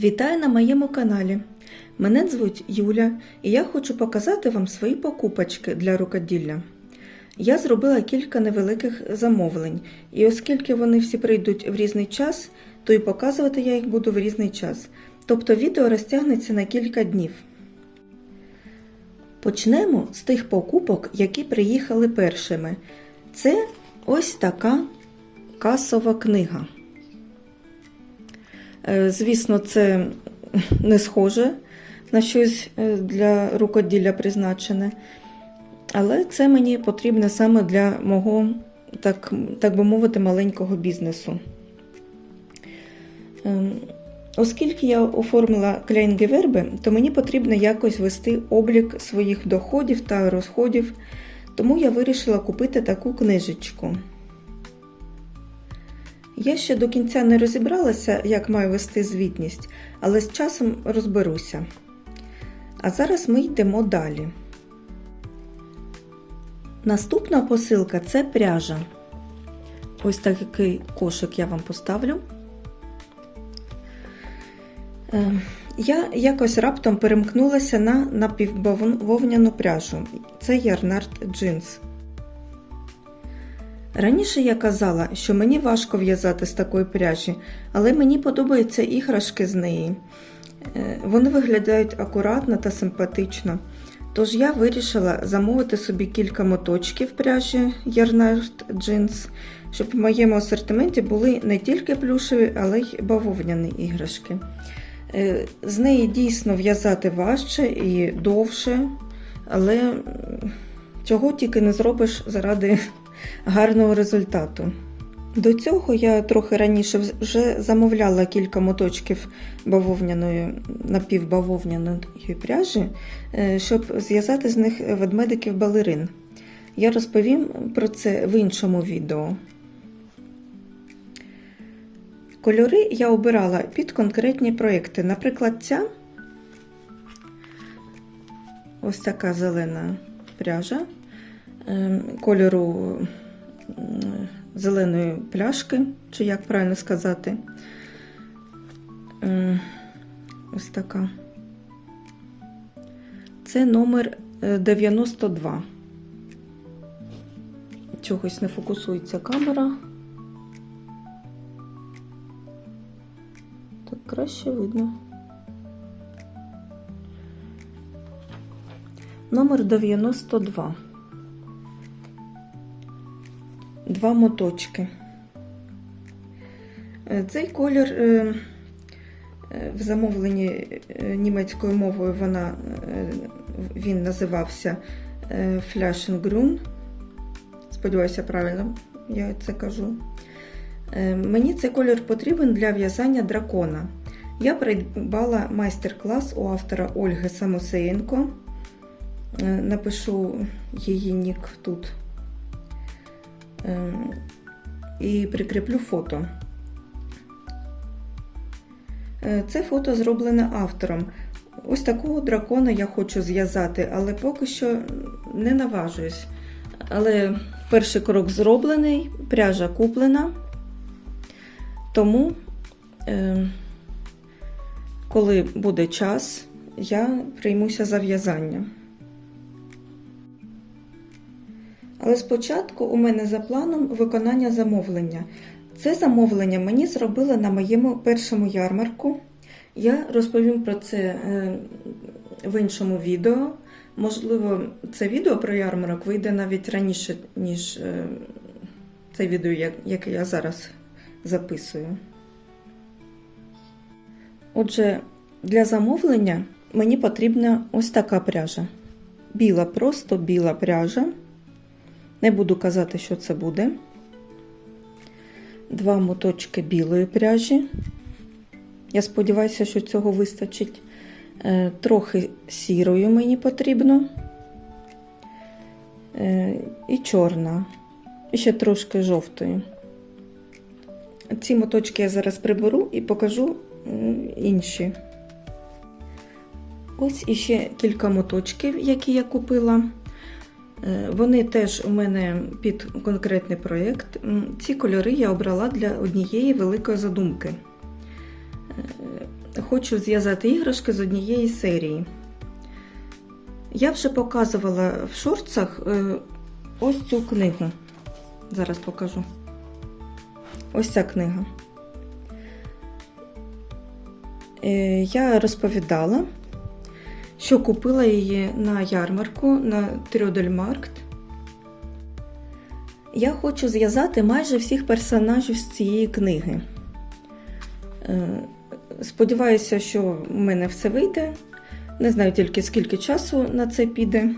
Вітаю на моєму каналі. Мене звуть Юля, і я хочу показати вам свої покупочки для рукоділля. Я зробила кілька невеликих замовлень, і оскільки вони всі прийдуть в різний час, то і показувати я їх буду в різний час. Тобто відео розтягнеться на кілька днів. Почнемо з тих покупок, які приїхали першими. Це ось така касова книга. Е, Звісно, це не схоже на щось е, для рукоділля призначене, але це мені потрібне саме для мого, так, так би мовити, маленького бізнесу. Ем, Оскільки я оформила Кляйнгеверби, то мені потрібно якось вести облік своїх доходів та розходів, тому я вирішила купити таку книжечку. Я ще до кінця не розібралася, як маю вести звітність, але з часом розберуся. А зараз ми йдемо далі. Наступна посилка це пряжа. Ось такий кошик я вам поставлю. Е, Я якось раптом перемкнулася на напіввовняну пряжу. Це Ярнард Джинс. Раніше я казала, що мені важко в'язати з такої пряжі, але мені подобаються іграшки з неї. Е, Вони виглядають акуратно та симпатично. Тож я вирішила замовити собі кілька моточків пряжі Ярнард Джинс, щоб в моєму асортименті були не тільки плюшеві, але й бавовняні іграшки. Е, З неї дійсно в'язати важче і довше, але чого тільки не зробиш заради гарного результату. До цього я трохи раніше вже замовляла кілька моточків бавовняної, напівбавовняної пряжі, е, щоб зв'язати з них ведмедиків балерин. Я розповім про це в іншому відео. Кольори я обирала під конкретні проекти. Наприклад, ця ось така зелена пряжа кольору зеленої пляшки, чи як правильно сказати. Ем, Ось така. Це номер е, 92. Чогось не фокусується камера. Так краще видно. Номер 92. Два моточки. Е, Цей колір е, е, в замовленні німецькою мовою вона, він називався Flaschengrün. Сподіваюся, правильно я це кажу. Мені цей колір потрібен для в'язання дракона. Я придбала майстер-клас у автора Ольги Самосеєнко. Напишу її нік тут. Е, І прикріплю фото. Е, Це фото зроблене автором. Ось такого дракона я хочу зв'язати, але поки що не наважуюсь. Але перший крок зроблений, пряжа куплена. Тому, е, коли буде час, я приймуся за в'язання. Але спочатку у мене за планом виконання замовлення. Це замовлення мені зробили на моєму першому ярмарку. Я розповім про це е, в іншому відео. Можливо, це відео про ярмарок вийде навіть раніше, ніж е, це відео, яке я зараз записую. Отже, для замовлення мені потрібна ось така пряжа. Біла, просто біла пряжа. Не буду казати, що це буде. Два моточки білої пряжі. Я сподіваюся, що цього вистачить. Е, Трохи сірою мені потрібно. Е, І чорна. І ще трошки жовтої. Ці моточки я зараз приберу і покажу інші. Ось іще кілька моточків, які я купила. Е, Вони теж у мене під конкретний проєкт. Ці кольори я обрала для однієї великої задумки. Е, хочу зв'язати іграшки з однієї серії. Я вже показувала в шорцах е, ось цю книгу. Зараз покажу. Ось ця книга. Я розповідала, що купила її на ярмарку на Трьодельмаркт. Я хочу зв'язати майже всіх персонажів з цієї книги. Е, Сподіваюся, що в мене все вийде. Не знаю тільки скільки часу на це піде.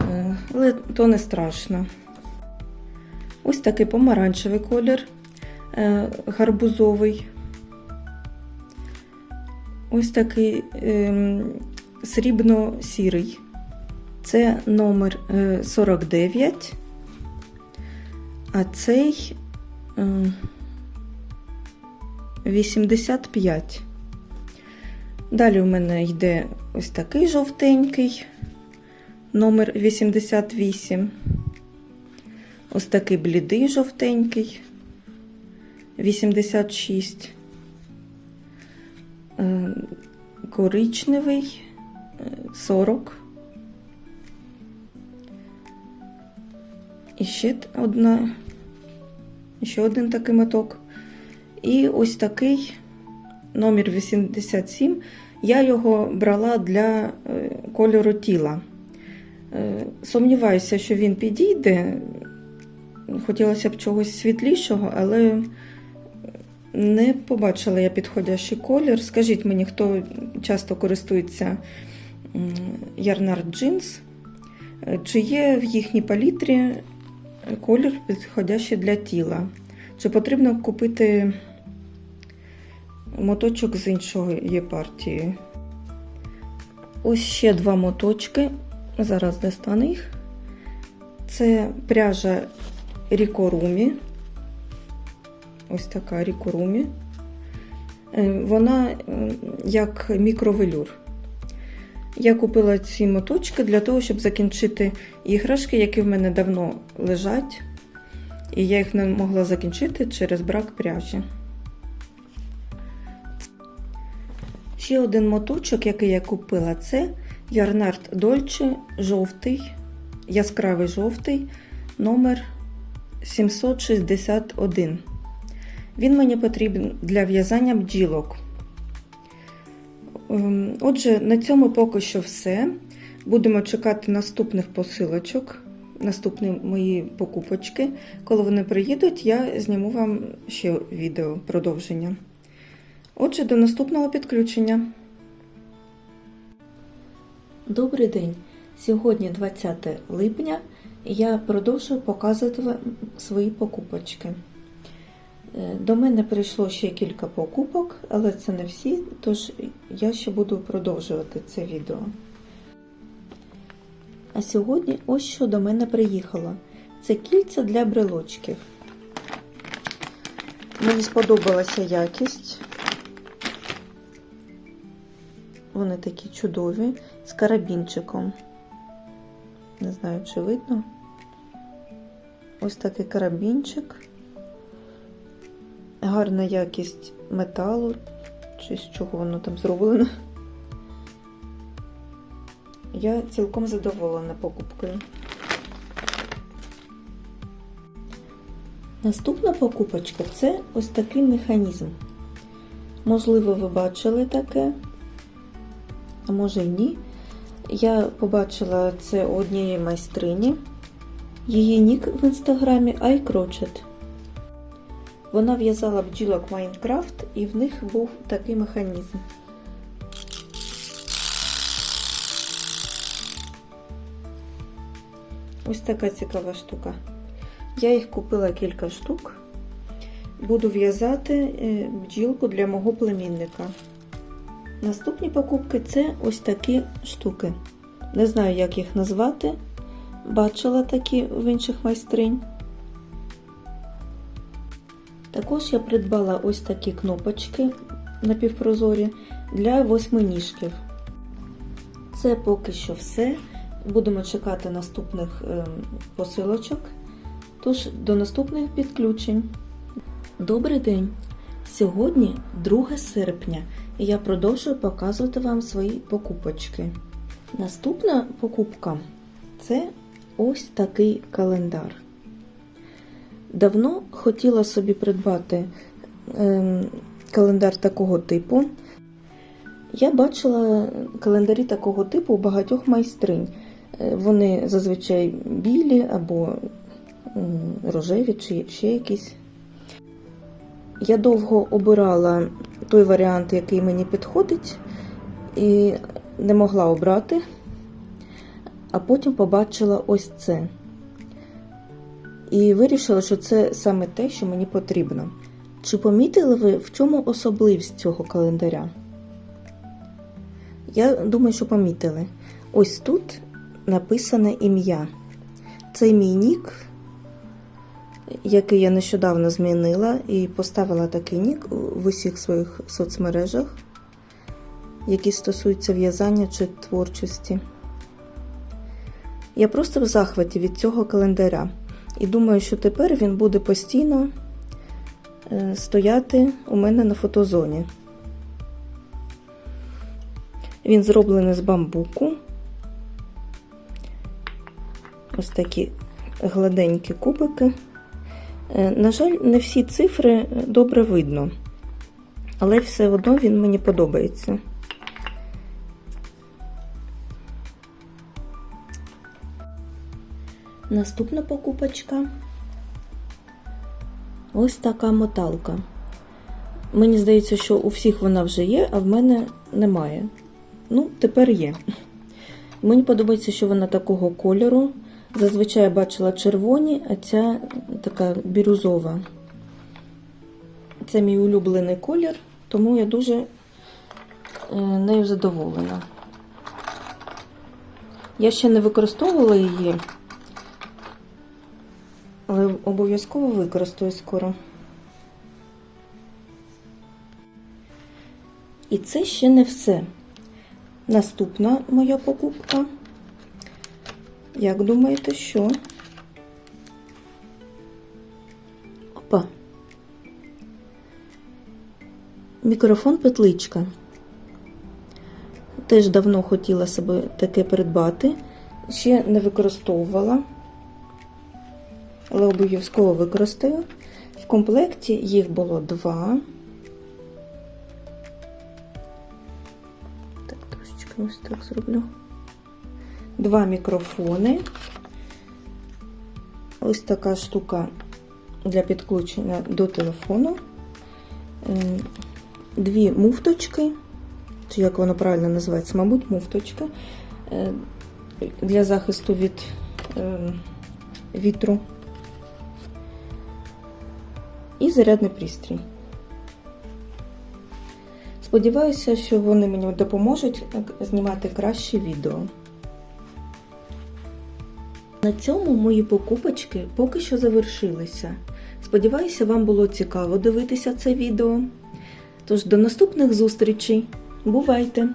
Е, Але то не страшно. Ось такий помаранчевий колір, е, гарбузовий. Ось такий ем, срібно-сірий. Це номер е, 49, а цей е, 85. Далі у мене йде ось такий жовтенький, номер 88. Ось такий блідий жовтенький, 86. Е, Коричневий е, 40. І ще одна, ще один такий моток. І ось такий номер 87. Я його брала для е, кольору тіла. Е, Сумніваюся, що він підійде. Хотілося б чогось світлішого, але не побачила я підходящий колір. Скажіть мені, хто часто користується м, Ярнард Джинс, чи є в їхній палітрі колір підходящий для тіла? Чи потрібно купити моточок з іншої партії? Ось ще два моточки. Зараз достану їх. Це пряжа Рікорумі. Ось така Рікорумі. Е, Вона як мікровелюр. Я купила ці моточки для того, щоб закінчити іграшки, які в мене давно лежать, і я їх не могла закінчити через брак пряжі. Ще один моточок, який я купила, це Ярнард Дольче жовтий, яскравий жовтий, номер 761. Він мені потрібен для в'язання бджілок. Ем, Отже, на цьому поки що все. Будемо чекати наступних посилочок, наступні мої покупочки. Коли вони приїдуть, я зніму вам ще відео продовження. Отже, до наступного підключення. Добрий день! Сьогодні 20 липня я продовжую показувати свої покупочки. Е, До мене прийшло ще кілька покупок, але це не всі, тож я ще буду продовжувати це відео. А сьогодні ось що до мене приїхало. Це кільця для брелочків. Мені сподобалася якість. Вони такі чудові, з карабінчиком. Не знаю, чи видно. Ось такий карабінчик. Гарна якість металу, чи з чого воно там зроблено. Я цілком задоволена покупкою. Наступна покупочка це ось такий механізм. Можливо, ви бачили таке, а може й ні. Я побачила це у однієї майстрині. Її нік в інстаграмі iCrochet. Вона в'язала бджілок Майнкрафт і в них був такий механізм. Ось така цікава штука. Я їх купила кілька штук. Буду в'язати е, бджілку для мого племінника. Наступні покупки це ось такі штуки. Не знаю, як їх назвати. Бачила такі в інших майстринь. Також я придбала ось такі кнопочки напівпрозорі для восьминіжків. Це поки що все. Будемо чекати наступних ем, посилочок. Тож, до наступних підключень. Добрий день! Сьогодні 2 серпня, і я продовжую показувати вам свої покупочки. Наступна покупка це ось такий календар. Давно хотіла собі придбати ем, календар такого типу. Я бачила календарі такого типу у багатьох майстринь. Е, Вони зазвичай білі або рожеві чи ще якісь. Я довго обирала той варіант, який мені підходить, і не могла обрати, а потім побачила ось це. І вирішила, що це саме те, що мені потрібно. Чи помітили ви, в чому особливість цього календаря? Я думаю, що помітили. Ось тут написане ім'я. Це мій нік, який я нещодавно змінила і поставила такий нік в усіх своїх соцмережах, які стосуються в'язання чи творчості. Я просто в захваті від цього календаря. І думаю, що тепер він буде постійно е, стояти у мене на фотозоні. Він зроблений з бамбуку. Ось такі гладенькі кубики. Е, На жаль, не всі цифри добре видно, але все одно він мені подобається. Наступна покупочка. Ось така моталка. Мені здається, що у всіх вона вже є, а в мене немає. Ну, тепер є. Мені подобається, що вона такого кольору. Зазвичай я бачила червоні, а ця така бірюзова. Це мій улюблений колір, тому я дуже е, нею задоволена. Я ще не використовувала її, але обов'язково використаю скоро. І це ще не все. Наступна моя покупка. Як думаєте, що? Опа. Мікрофон петличка. Теж давно хотіла себе таке придбати. Ще не використовувала, але обов'язково використаю. В комплекті їх було два. Так, трошечки ось так зроблю. Два мікрофони. Ось така штука для підключення до телефону. Е, Дві муфточки, чи як воно правильно називається, мабуть, муфточка е, для захисту від е, вітру. І зарядний пристрій. Сподіваюся, що вони мені допоможуть знімати краще відео. На цьому мої покупочки поки що завершилися. Сподіваюся, вам було цікаво дивитися це відео. Тож до наступних зустрічей. Бувайте!